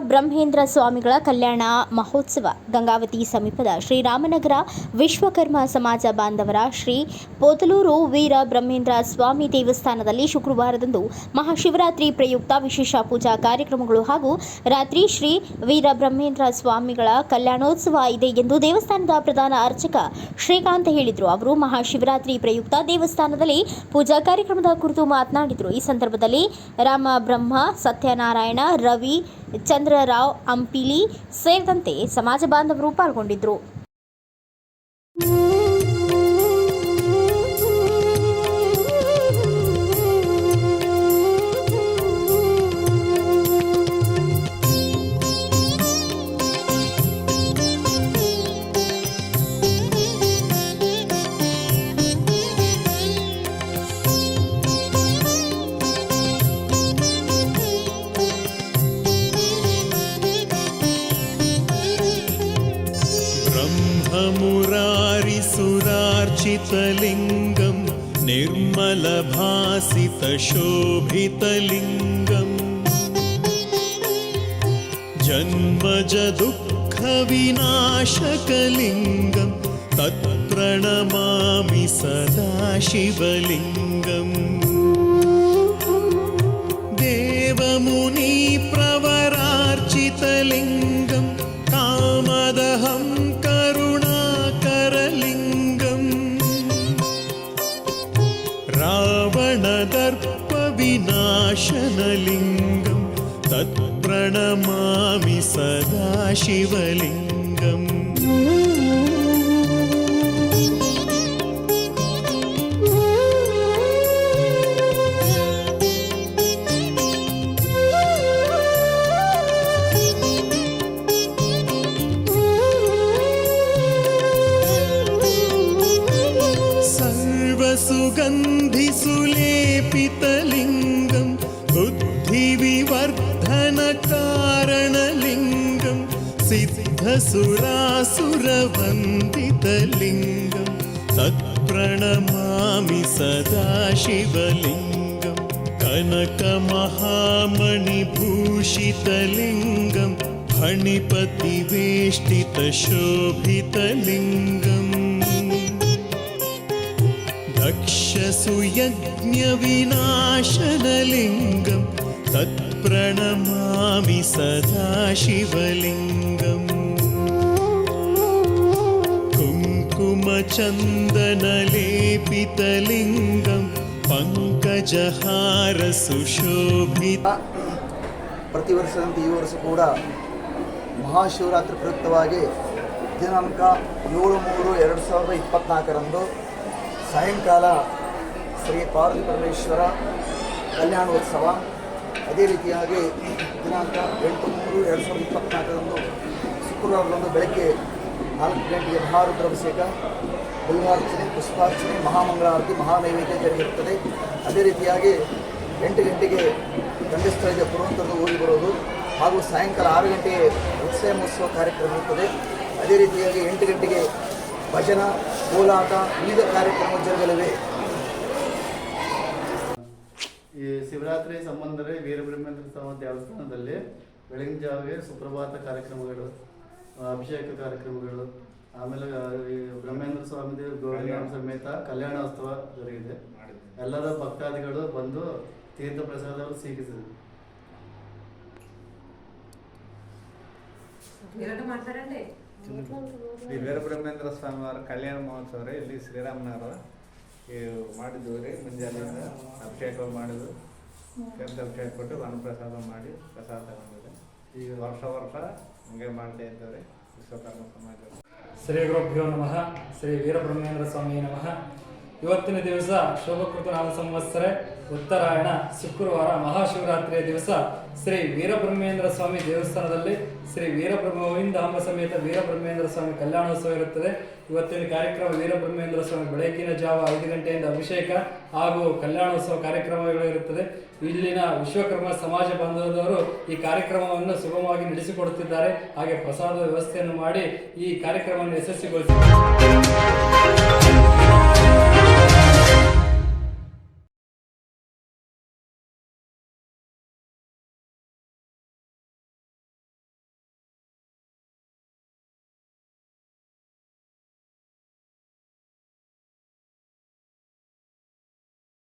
ಬ್ರಹ್ಮೇಂದ್ರ ಸ್ವಾಮಿಗಳ ಕಲ್ಯಾಣ ಮಹೋತ್ಸವ. ಗಂಗಾವತಿ ಸಮೀಪದ ಶ್ರೀರಾಮನಗರ ವಿಶ್ವಕರ್ಮ ಸಮಾಜ ಬಾಂಧವರ ಶ್ರೀ ಪೋತಲೂರು ವೀರ ಬ್ರಹ್ಮೇಂದ್ರ ಸ್ವಾಮಿ ದೇವಸ್ಥಾನದಲ್ಲಿ ಶುಕ್ರವಾರದಂದು ಮಹಾಶಿವರಾತ್ರಿ ಪ್ರಯುಕ್ತ ವಿಶೇಷ ಪೂಜಾ ಕಾರ್ಯಕ್ರಮಗಳು ಹಾಗೂ ರಾತ್ರಿ ಶ್ರೀ ವೀರ ಬ್ರಹ್ಮೇಂದ್ರ ಸ್ವಾಮಿಗಳ ಕಲ್ಯಾಣೋತ್ಸವ ಇದೆ ಎಂದು ದೇವಸ್ಥಾನದ ಪ್ರಧಾನ ಅರ್ಚಕ ಶ್ರೀಕಾಂತ್ ಹೇಳಿದರು. ಅವರು ಮಹಾಶಿವರಾತ್ರಿ ಪ್ರಯುಕ್ತ ದೇವಸ್ಥಾನದಲ್ಲಿ ಪೂಜಾ ಕಾರ್ಯಕ್ರಮದ ಕುರಿತು ಮಾತನಾಡಿದರು. ಈ ಸಂದರ್ಭದಲ್ಲಿ ರಾಮ ಬ್ರಹ್ಮ ಸತ್ಯನಾರಾಯಣ ರವಿ ಚಂದ್ರರಾವ್ ಅಂಪಿಲಿ ಸೇರಿದಂತೆ ಸಮಾಜ ಬಾಂಧವರು ಪಾಲ್ಗೊಂಡಿದ್ದರು. ब्रह्ममुरारिसुरार्चितलिङ्गं निर्मलभासितशोभितलिङ्गम्। जन्मजदुःखविनाशकलिङ्गं तत्प्रणमामि सदा शिवलिङ्गम् देवमुनिप्रवरार्चितलिङ्गं रावणदर्पविनाशनलिङ्गं तत्प्रणमामि सदा शिवलिङ्गम् सर्वसुगन्धिसुलेपितलिङ्गं बुद्धिविवर्धनकारणलिङ्गं सिद्धसुरासुरवन्दितलिङ्गं तत्प्रणमामि सदा शिवलिङ्गं कनकमहामणिभूषितलिङ्गं फणिपतिवेष्टितशोभितलिङ्गम् दक्षसुयज्ञविनाशनलिङ्गं तत्प्रणमामि सदा शिवलिङ्गम् कुङ्कुमचन्दनलेपितलिङ्गं पङ्कजहारसुशोभित ಪ್ರತಿ ವರ್ಷದಂತೆ ಈ ವರ್ಷ ಕೂಡ ಮಹಾಶಿವರಾತ್ರಿ ಪ್ರಯುಕ್ತವಾಗಿ ದಿನಾಂಕ ಏಳು ಮೂರು ಎರಡು ಸಾವಿರದ ಇಪ್ಪತ್ತ್ನಾಲ್ಕರಂದು ಸಾಯಂಕಾಲ ಶ್ರೀ ಪಾರ್ವತಿ ಪರಮೇಶ್ವರ ಕಲ್ಯಾಣೋತ್ಸವ. ಅದೇ ರೀತಿಯಾಗಿ ದಿನಾಂಕ ಎಂಟು ಮೂರು ಎರಡು ಸಾವಿರದ ಇಪ್ಪತ್ತ್ನಾಲ್ಕರಂದು ಶುಕ್ರವಾರದಂದು ಬೆಳಗ್ಗೆ ನಾಲ್ಕು ಗಂಟೆಗೆ ಮಹಾರುದ್ರಾಭಿಷೇಕ ಬಿಲ್ವಾರ್ಚನೆ, ಪುಷ್ಪಾರ್ಚನೆ, ಮಹಾಮಂಗಳಾರತಿ, ಮಹಾನೈವೇದ್ಯ ಜರುಗಿರುತ್ತದೆ. ಅದೇ ರೀತಿಯಾಗಿ ಎಂಟು ಗಂಟೆಗೆ ಗಂಡಸ್ಥಳದ ಪುರವಂತರದ್ದು ಓದಿ ಬರೋದು ಹಾಗೂ ಸಾಯಂಕಾಲ ಆರು ಗಂಟೆಗೆ ಉತ್ಸವ ಮಹೋತ್ಸವ ಕಾರ್ಯಕ್ರಮ ಇರುತ್ತದೆ. ಅದೇ ರೀತಿಯಾಗಿ ಎಂಟು ಗಂಟೆಗೆ ಭಜನ, ಕೋಲಾಟ, ವಿವಿಧ ಕಾರ್ಯಕ್ರಮ ಈ ಶಿವರಾತ್ರಿ ಸಂಬಂಧದಲ್ಲಿ ವೀರಬ್ರಹ್ಮೇಂದ್ರ ಸ್ವಾಮಿ ದೇವಸ್ಥಾನದಲ್ಲಿ ಬೆಳಗಿನ ಜಾವಿಗೆ ಸುಪ್ರಭಾತ ಕಾರ್ಯಕ್ರಮಗಳು ಆ, ಅಭಿಷೇಕ ಕಾರ್ಯಕ್ರಮಗಳು ಆಮೇಲೆ ಈ ಬ್ರಹ್ಮೇಂದ್ರ ಸ್ವಾಮಿ ದೇವ ಗೋವಿಂದ ಸಮೇತ ಕಲ್ಯಾಣೋತ್ಸವ ಜರುಗಿದೆ. ಎಲ್ಲರ ಭಕ್ತಾದಿಗಳು ಬಂದು ತೀರ್ಥ ಪ್ರಸಾದವನ್ನು ಸ್ವೀಕರಿಸಿದರು. ಎರಡು ಶ್ರೀ ವೀರಬ್ರಹ್ಮೇಂದ್ರ ಸ್ವಾಮಿ ಅವರ ಕಲ್ಯಾಣ ಮಹೋತ್ಸವ ರೀ ಇಲ್ಲಿ ಶ್ರೀರಾಮನವರು ಮಾಡಿದ್ದು ರೀ ಮುಂಜಾನೆ ಅಭಿಷೇಕ ಮಾಡಿದ್ರು ಕೆಂಪು ಅಭಿಷೇಕ ಕೊಟ್ಟು ವನಪ್ರಸಾದ ಮಾಡಿ ಪ್ರಸಾದ ತಗೊಂಡಿದೆ ಈಗ ವರ್ಷ ವರ್ಷ ಹಂಗೆ ಮಾಡ್ತಾ ಇದ್ದೇವೆ ವಿಶ್ವಕರ್ಮ ಸಮಾಜ. ಶ್ರೀ ಗುರುಭ್ಯೋ ನಮಃ. ಶ್ರೀ ವೀರಬ್ರಹ್ಮೇಂದ್ರ ಸ್ವಾಮಿ ನಮಃ. ಇವತ್ತಿನ ದಿವಸ ಶೋಭಕೃತ ನಾಮ ಸಂವತ್ಸರ, ಉತ್ತರಾಯಣ, ಶುಕ್ರವಾರ, ಮಹಾಶಿವರಾತ್ರಿಯ ದಿವಸ ಶ್ರೀ ವೀರಬ್ರಹ್ಮೇಂದ್ರ ಸ್ವಾಮಿ ದೇವಸ್ಥಾನದಲ್ಲಿ ಶ್ರೀ ವೀರಬ್ರಹ್ಮವಿಂದ ಅಂಬ ಸಮೇತ ವೀರಬ್ರಹ್ಮೇಂದ್ರ ಸ್ವಾಮಿ ಕಲ್ಯಾಣೋತ್ಸವ ಇರುತ್ತದೆ. ಇವತ್ತಿನ ಕಾರ್ಯಕ್ರಮ ವೀರಬ್ರಹ್ಮೇಂದ್ರ ಸ್ವಾಮಿ ಬೆಳಗಿನ ಜಾವ ಐದು ಗಂಟೆಯಿಂದ ಅಭಿಷೇಕ ಹಾಗೂ ಕಲ್ಯಾಣೋತ್ಸವ ಕಾರ್ಯಕ್ರಮಗಳು ಇರುತ್ತದೆ. ಇಲ್ಲಿನ ವಿಶ್ವಕರ್ಮ ಸಮಾಜ ಬಾಂಧವದವರು ಈ ಕಾರ್ಯಕ್ರಮವನ್ನು ಸುಗಮವಾಗಿ ನಡೆಸಿಕೊಡುತ್ತಿದ್ದಾರೆ. ಹಾಗೆ ಪ್ರಸಾದ ವ್ಯವಸ್ಥೆಯನ್ನು ಮಾಡಿ ಈ ಕಾರ್ಯಕ್ರಮವನ್ನು ಯಶಸ್ವಿಗೊಳಿಸಿದ್ದಾರೆ.